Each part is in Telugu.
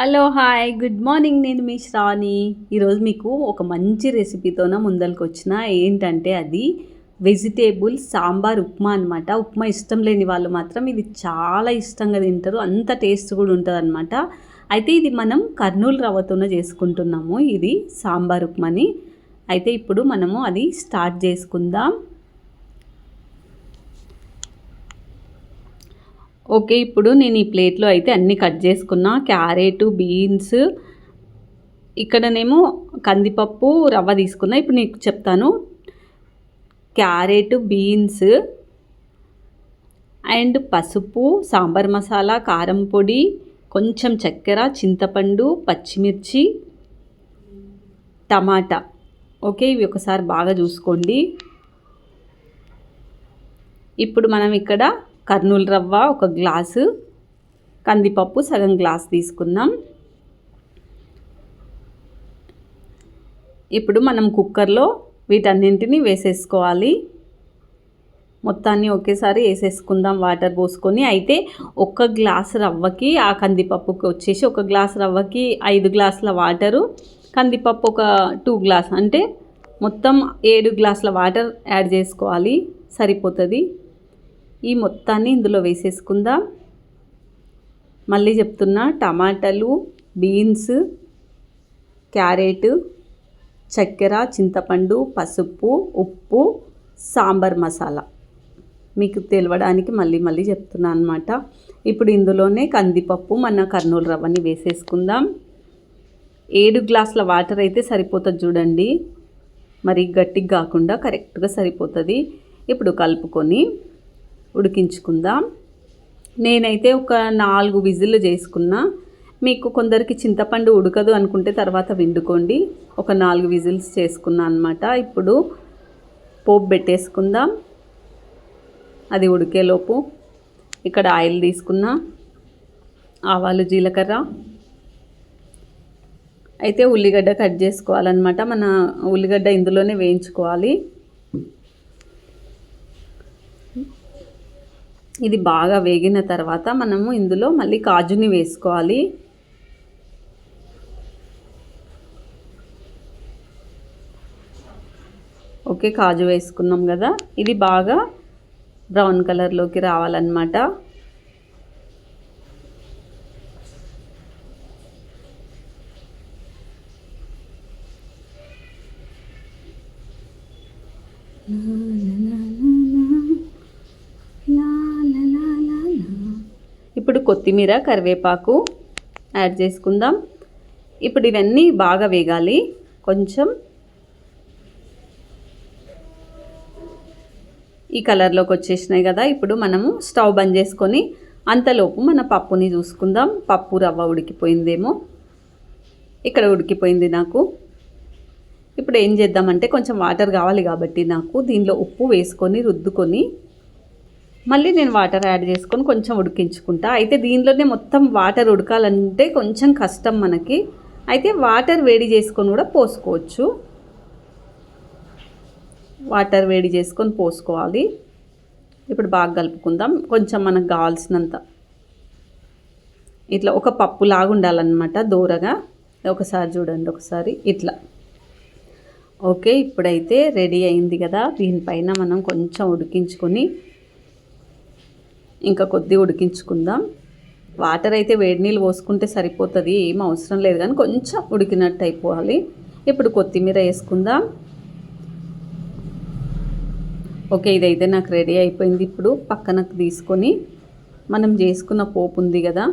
Hello hi. Good morning. నేను మీ శ్రావణి. ఈరోజు మీకు ఒక మంచి రెసిపీతోన ముందరికి వచ్చిన ఏంటంటే అది వెజిటేబుల్ సాంబార్ ఉప్మా అనమాట ఉప్మా ఇష్టం లేని వాళ్ళు మాత్రం ఇది చాలా ఇష్టంగా తింటారు. అంత టేస్ట్ కూడా ఉంటుంది అనమాట అయితే ఇది మనం కర్నూలు రవ్వతోనే చేసుకుంటున్నాము. ఇది సాంబార్ ఉప్మాని. అయితే ఇప్పుడు మనము అది స్టార్ట్ చేసుకుందాం. ఓకే ఇప్పుడు నేను ఈ ప్లేట్లో అయితే అన్నీ కట్ చేసుకున్నా. క్యారెట్ బీన్స్ ఇక్కడనేమో కందిపప్పు రవ్వ తీసుకున్నా. ఇప్పుడు నీకు చెప్తాను. క్యారెట్ బీన్స్ అండ్ పసుపు సాంబార్ మసాలా కారం పొడి కొంచెం చక్కెర చింతపండు పచ్చిమిర్చి టమాటా. ఓకే ఇవి ఒకసారి బాగా చూసుకోండి. ఇప్పుడు మనం ఇక్కడ కర్నూలు రవ్వ ఒక గ్లాసు కందిపప్పు సగం గ్లాస్ తీసుకున్నాం ఇప్పుడు మనం కుక్కర్లో వీటన్నింటినీ వేసేసుకోవాలి. మొత్తాన్ని ఒకేసారి వేసేసుకుందాం వాటర్ పోసుకొని. అయితే ఒక గ్లాస్ రవ్వకి ఆ కందిపప్పుకి వచ్చేసి ఒక గ్లాస్ రవ్వకి ఐదు గ్లాసుల వాటరు కందిపప్పు ఒక టూ గ్లాస్ అంటే మొత్తం ఏడు గ్లాసుల వాటర్ యాడ్ చేసుకోవాలి. సరిపోతుంది. ఈ మొత్తాన్ని ఇందులో వేసేసుకుందాం. మళ్ళీ చెప్తున్నా టమాటాలు బీన్స్ క్యారెట్ చక్కెర చింతపండు పసుపు ఉప్పు సాంబార్ మసాలా. మీకు తెలియడానికి మళ్ళీ మళ్ళీ చెప్తున్నా అనమాట ఇప్పుడు ఇందులోనే కందిపప్పు మన కర్నూలు రవ్వని వేసేసుకుందాం. ఏడు గ్లాసుల వాటర్ అయితే సరిపోతుంది చూడండి. మరి గట్టిగా కాకుండా కరెక్ట్గా సరిపోతుంది. ఇప్పుడు కలుపుకొని ఉడికించుకుందాం. నేనైతే ఒక నాలుగు విజిల్లు చేసుకున్నా. మీకు కొందరికి చింతపండు ఉడకదు అనుకుంటే తర్వాత వండుకోండి. ఒక నాలుగు విజిల్స్ చేసుకున్నా అనమాట ఇప్పుడు పోపు పెట్టేసుకుందాం. అది ఉడికేలోపు ఇక్కడ ఆయిల్ తీసుకున్నా. ఆవాలు జీలకర్ర. అయితే ఉల్లిగడ్డ కట్ చేసుకోవాలన్నమాట. మన ఉల్లిగడ్డ ఇందులోనే వేయించుకోవాలి. ఇది బాగా వేగిన తర్వాత మనము ఇందులో మళ్ళీ కాజుని వేసుకోవాలి. ఓకే కాజు వేసుకున్నాం కదా. ఇది బాగా బ్రౌన్ కలర్లోకి రావాలన్నమాట. ఇప్పుడు కొత్తిమీర కరివేపాకు యాడ్ చేసుకుందాం. ఇప్పుడు ఇవన్నీ బాగా వేగాలి. కొంచెం ఈ కలర్లోకి వచ్చేసినాయి కదా. ఇప్పుడు మనము స్టవ్ బంద్ చేసుకొని అంతలోపు మన పప్పుని చూసుకుందాం. పప్పు రవ్వ ఉడికిపోయిందేమో. ఇక్కడ ఉడికిపోయింది నాకు. ఇప్పుడు ఏం చేద్దామంటే కొంచెం వాటర్ కావాలి కాబట్టి నాకు దీనిలో ఉప్పు వేసుకొని రుద్దుకొని మళ్ళీ నేను వాటర్ యాడ్ చేసుకొని కొంచెం ఉడికించుకుంటా. అయితే దీనిలోనే మొత్తం వాటర్ ఉడకాలంటే కొంచెం కష్టం మనకి. అయితే వాటర్ వేడి చేసుకొని కూడా పోసుకోవచ్చు. వాటర్ వేడి చేసుకొని పోసుకోవాలి. ఇప్పుడు బాగా కలుపుకుందాం. కొంచెం మనకు కావాల్సినంత. ఇట్లా ఒక పప్పు లాగా ఉండాలన్నమాట దూరగా. ఒకసారి చూడండి ఒకసారి ఇట్లా. ఓకే ఇప్పుడైతే రెడీ అయింది కదా. దీనిపైన మనం కొంచెం ఉడికించుకొని ఇంకా కొద్ది ఉడికించుకుందాం. వాటర్ అయితే వేడి నీళ్ళు పోసుకుంటే సరిపోతుంది ఏం అవసరం లేదు కానీ కొంచెం ఉడికినట్టు అయిపోవాలి. ఇప్పుడు కొత్తిమీర వేసుకుందాం. ఓకే ఇదైతే నాకు రెడీ అయిపోయింది. ఇప్పుడు పక్కనకు తీసుకొని మనం చేసుకున్న పోపు ఉంది కదా.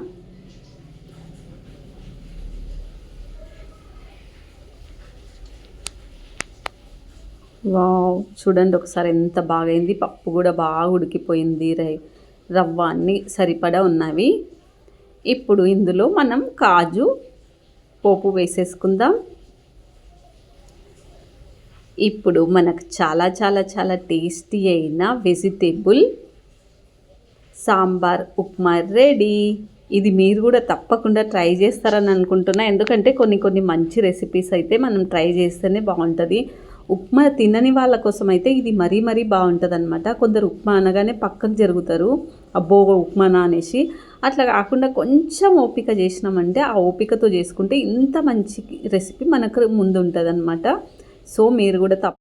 వావ్ చూడండి ఒకసారి ఎంత బాగైంది. పప్పు కూడా బాగా ఉడికిపోయింది. రై రవ్వ అన్నీ సరిపడా ఉన్నవి. ఇప్పుడు ఇందులో మనం కాజు పోపు వేసేసుకుందాం. ఇప్పుడు మనకు చాలా చాలా చాలా టేస్టీ అయిన వెజిటేబుల్ సాంబార్ ఉప్మా రెడీ. ఇది మీరు కూడా తప్పకుండా ట్రై చేస్తారని అనుకుంటున్నా. ఎందుకంటే కొన్ని కొన్ని మంచి రెసిపీస్ అయితే మనం ట్రై చేస్తేనే బాగుంటుంది. ఉప్మా తినని వాళ్ళ కోసం అయితే ఇది మరీ మరీ బాగుంటుంది అనమాట కొందరు ఉప్మా అనగానే పక్కకు జరుగుతారు. అబ్బో ఉప్మానా అనేసి. అట్లా కాకుండా కొంచెం ఓపిక చేసినామంటే ఆ ఓపికతో చేసుకుంటే ఇంత మంచి రెసిపీ మనకు ముందు ఉంటుంది సో మీరు కూడా తప్ప